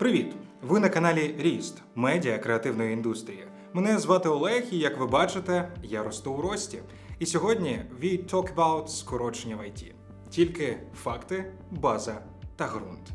Привіт! Ви на каналі Ріст медіа креативної індустрії. Мене звати Олег, і як ви бачите, я росту у рості. І сьогодні we talk about скорочення в IT. Тільки факти, база та ґрунт.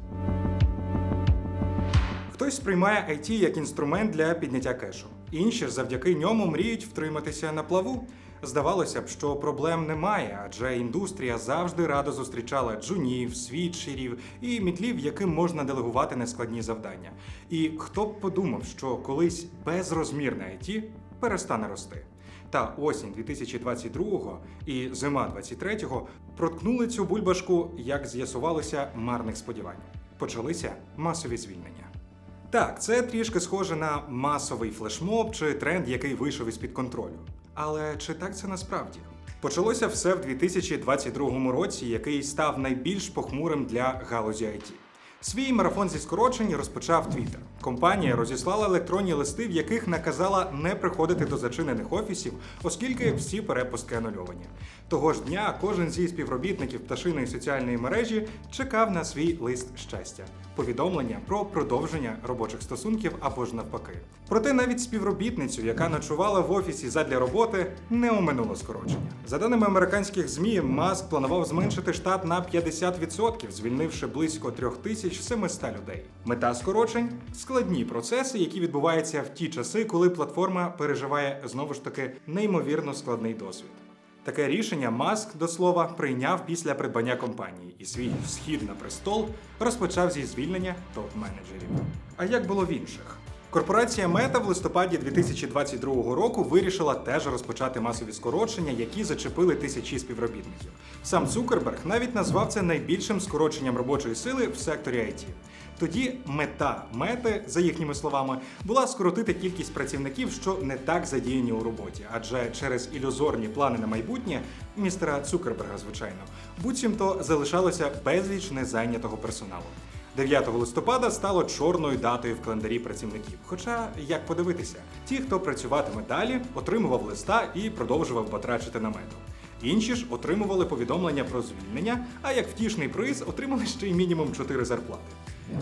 Хтось сприймає IT як інструмент для підняття кешу. Інші завдяки ньому мріють втриматися на плаву. Здавалося б, що проблем немає, адже індустрія завжди радо зустрічала джунів, свідчерів і мітлів, яким можна делегувати нескладні завдання. І хто б подумав, що колись безрозмірне IT перестане рости. Та осінь 2022 і зима 23-го проткнули цю бульбашку, як з'ясувалося, марних сподівань. Почалися масові звільнення. Так, це трішки схоже на масовий флешмоб чи тренд, який вийшов із-під контролю. Але чи так це насправді? Почалося все в 2022 році, який став найбільш похмурим для галузі IT. Свій марафон зі скорочень розпочав Twitter. Компанія розіслала електронні листи, в яких наказала не приходити до зачинених офісів, оскільки всі перепустки анульовані. Того ж дня кожен зі співробітників пташиної соціальної мережі чекав на свій лист щастя, повідомлення про продовження робочих стосунків або ж навпаки. Проте навіть співробітницю, яка ночувала в офісі задля роботи, не оминуло скорочення. За даними американських змі, Маск планував зменшити штат на 50%, звільнивши близько 3700 людей. Мета скорочень складні процеси, які відбуваються в ті часи, коли платформа переживає знову ж таки неймовірно складний досвід. Таке рішення Маск до слова прийняв після придбання компанії, і свій схід на престол розпочав зі звільнення топ-менеджерів. А як було в інших? Корпорація Мета в листопаді 2022 року вирішила теж розпочати масові скорочення, які зачепили тисячі співробітників. Сам Цукерберг навіть назвав це найбільшим скороченням робочої сили в секторі IT. Тоді мета мети, за їхніми словами, була скоротити кількість працівників, що не так задіяні у роботі, адже через ілюзорні плани на майбутнє містера Цукерберга, звичайно, буцімто залишалося безліч незайнятого персоналу. 9 листопада стало чорною датою в календарі працівників. Хоча, як подивитися, ті, хто працюватиме далі, отримував листа і продовжував батрачити намету. Інші ж отримували повідомлення про звільнення, а як втішний приз отримали ще й мінімум 4 зарплати.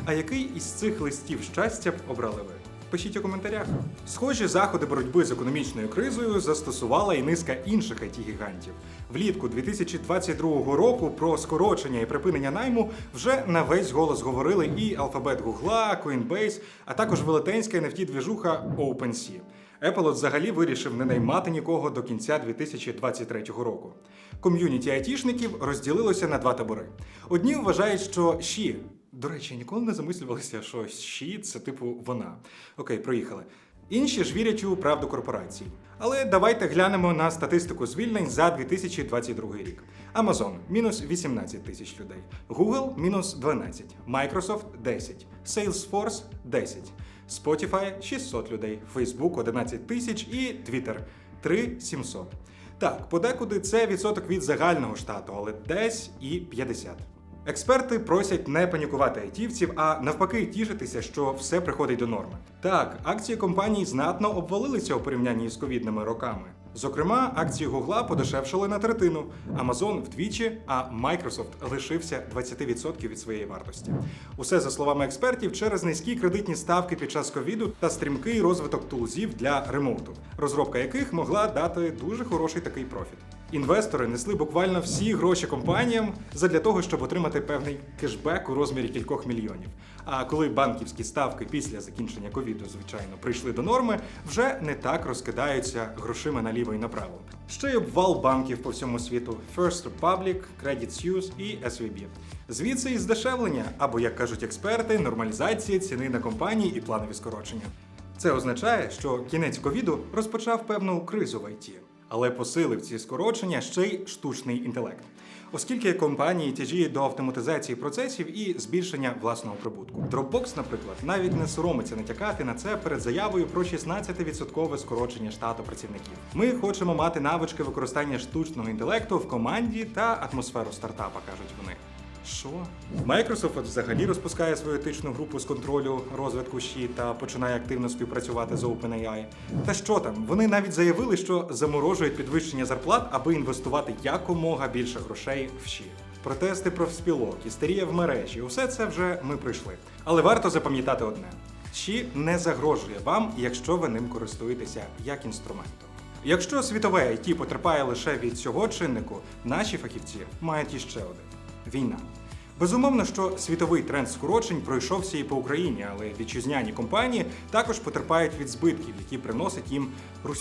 А який із цих листів щастя б обрали ви? Пишіть у коментарях. Схожі заходи боротьби з економічною кризою застосувала і низка інших it гігантів Влітку 2022 року про скорочення і припинення найму вже на весь голос говорили і алфабет Гугла, Coinbase, а також велетенська nft двіжуха OpenSea. Apple взагалі вирішив не наймати нікого до кінця 2023 року. Ком'юніті айтішників розділилося на два табори. Одні вважають, що Ші до речі, ніколи не замислювалися, що щі це типу вона. Окей, проїхали. Інші ж вірять у правду корпорацій. Але давайте глянемо на статистику звільнень за 2022 рік. Amazon – мінус 18 тисяч людей, Google – мінус 12, Microsoft – 10, Salesforce – 10, Spotify – 600 людей, Facebook – 11 тисяч і Twitter – 3 700. Так, подекуди це відсоток від загального штату, але десь і 50. Експерти просять не панікувати айтівців, а навпаки тішитися, що все приходить до норми. Так, акції компаній знатно обвалилися у порівнянні з ковідними роками. Зокрема, акції Гугла подешевшили на третину, Amazon вдвічі, а Microsoft лишився 20% від своєї вартості. Усе за словами експертів, через низькі кредитні ставки під час ковіду та стрімкий розвиток тулзів для ремоуту, розробка яких могла дати дуже хороший такий профіт. Інвестори несли буквально всі гроші компаніям задля того, щоб отримати певний кешбек у розмірі кількох мільйонів. А коли банківські ставки після закінчення ковіду, звичайно, прийшли до норми, вже не так розкидаються грошима наліво і направо. Ще й обвал банків по всьому світу: First Republic, Credit Suisse і SVB. Звідси і здешевлення, або як кажуть експерти, нормалізація ціни на компанії і планові скорочення. Це означає, що кінець ковіду розпочав певну кризу в ІТ. Але посилив ці скорочення ще й штучний інтелект, оскільки компанії тяжіють до автоматизації процесів і збільшення власного прибутку. Dropbox, наприклад, навіть не соромиться натякати на це перед заявою про 16% скорочення штату працівників. Ми хочемо мати навички використання штучного інтелекту в команді та атмосферу стартапа, кажуть вони. Що? Microsoft взагалі розпускає свою етичну групу з контролю розвитку щі та починає активно співпрацювати з OpenAI. Та що там? Вони навіть заявили, що заморожують підвищення зарплат, аби інвестувати якомога більше грошей в щі. протести профспілок, істерія в мережі усе це вже ми пройшли. Але варто запам'ятати одне: Щі не загрожує вам, якщо ви ним користуєтеся як інструментом. Якщо світове IT потерпає лише від цього чиннику, наші фахівці мають іще один війна. Безумовно, що світовий тренд скорочень пройшовся і по Україні, але вітчизняні компанії також потерпають від збитків, які приносить їм Рус...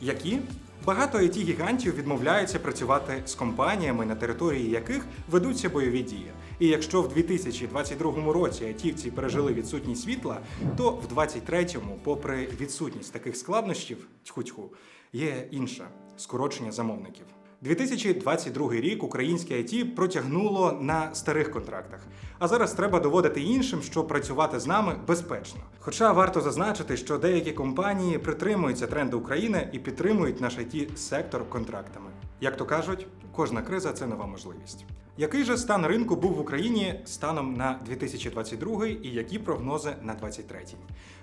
Які багато it гігантів відмовляються працювати з компаніями, на території яких ведуться бойові дії. І якщо в 2022 році айтівці пережили відсутність світла, то в 2023-му, попри відсутність таких складнощів, тьху-тьху, є інше скорочення замовників. 2022 рік українське IT протягнуло на старих контрактах, а зараз треба доводити іншим, що працювати з нами безпечно. Хоча варто зазначити, що деякі компанії притримуються тренду України і підтримують наш it сектор контрактами. Як то кажуть, кожна криза це нова можливість. Який же стан ринку був в Україні станом на 2022 і які прогнози на 2023?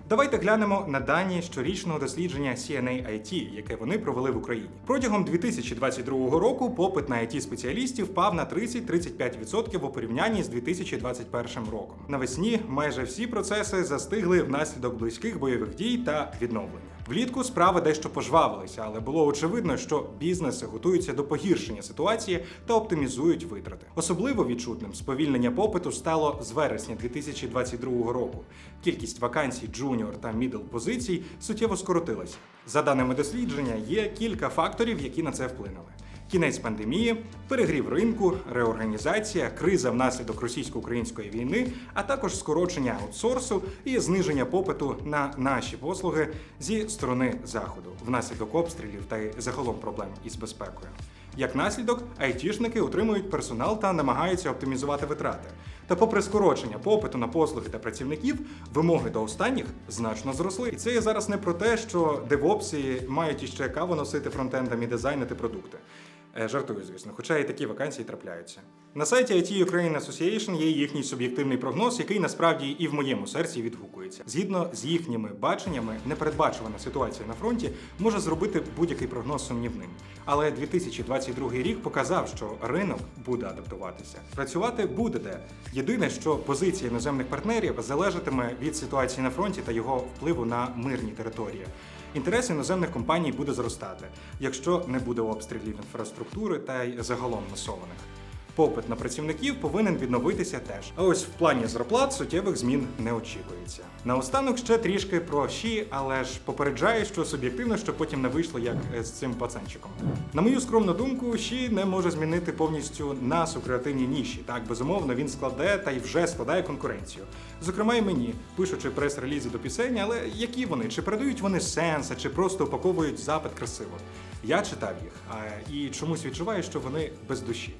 Давайте глянемо на дані щорічного дослідження CNA IT, яке вони провели в Україні. Протягом 2022 року попит на it спеціалістів впав на 30-35% у порівнянні з 2021 роком. Навесні майже всі процеси застигли внаслідок близьких бойових дій та відновлення. Влітку справи дещо пожвавилися, але було очевидно, що бізнеси готуються до погіршення ситуації та оптимізують витрати. Особливо відчутним сповільнення попиту стало з вересня 2022 року. Кількість вакансій джуніор та мідл позицій суттєво скоротилася. За даними дослідження, є кілька факторів, які на це вплинули. Кінець пандемії, перегрів ринку, реорганізація, криза внаслідок російсько-української війни, а також скорочення аутсорсу і зниження попиту на наші послуги зі сторони заходу внаслідок обстрілів та загалом проблем із безпекою. Як наслідок, айтішники утримують персонал та намагаються оптимізувати витрати. Та попри скорочення попиту на послуги та працівників, вимоги до останніх значно зросли. І це є зараз не про те, що девопси мають іще каву носити фронтендам і дизайнити продукти. Е, Жартую, звісно, хоча і такі вакансії трапляються. На сайті IT Ukraine Association є їхній суб'єктивний прогноз, який насправді і в моєму серці відгукується. Згідно з їхніми баченнями, непередбачувана ситуація на фронті може зробити будь-який прогноз сумнівним. Але 2022 рік показав, що ринок буде адаптуватися. Працювати буде де. Єдине, що позиція іноземних партнерів залежатиме від ситуації на фронті та його впливу на мирні території. Інтерес іноземних компаній буде зростати, якщо не буде обстрілів інфраструктури та й загалом масованих. Попит на працівників повинен відновитися теж. А ось в плані зарплат суттєвих змін не очікується. Наостанок ще трішки про щі, але ж попереджаю, що суб'єктивно, що потім не вийшло як е, з цим пацанчиком. На мою скромну думку, щі не може змінити повністю нас у креативній ніші. Так, безумовно, він складе та й вже складає конкуренцію. Зокрема, і мені, пишучи прес-релізи до пісень, але які вони? Чи передають вони сенси, чи просто упаковують запит красиво? Я читав їх, і чомусь відчуваю, що вони без душі.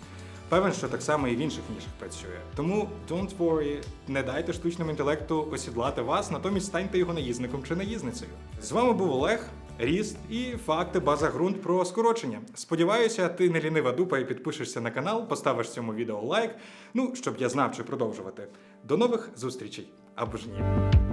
Певен, що так само і в інших нішах працює. Тому don't worry, не дайте штучному інтелекту осідлати вас, натомість станьте його наїзником чи наїзницею. З вами був Олег. Ріст і факти база ґрунт про скорочення. Сподіваюся, ти не лінива дупа і підпишешся на канал, поставиш цьому відео лайк. Ну щоб я знав, чи продовжувати. До нових зустрічей або ж ні.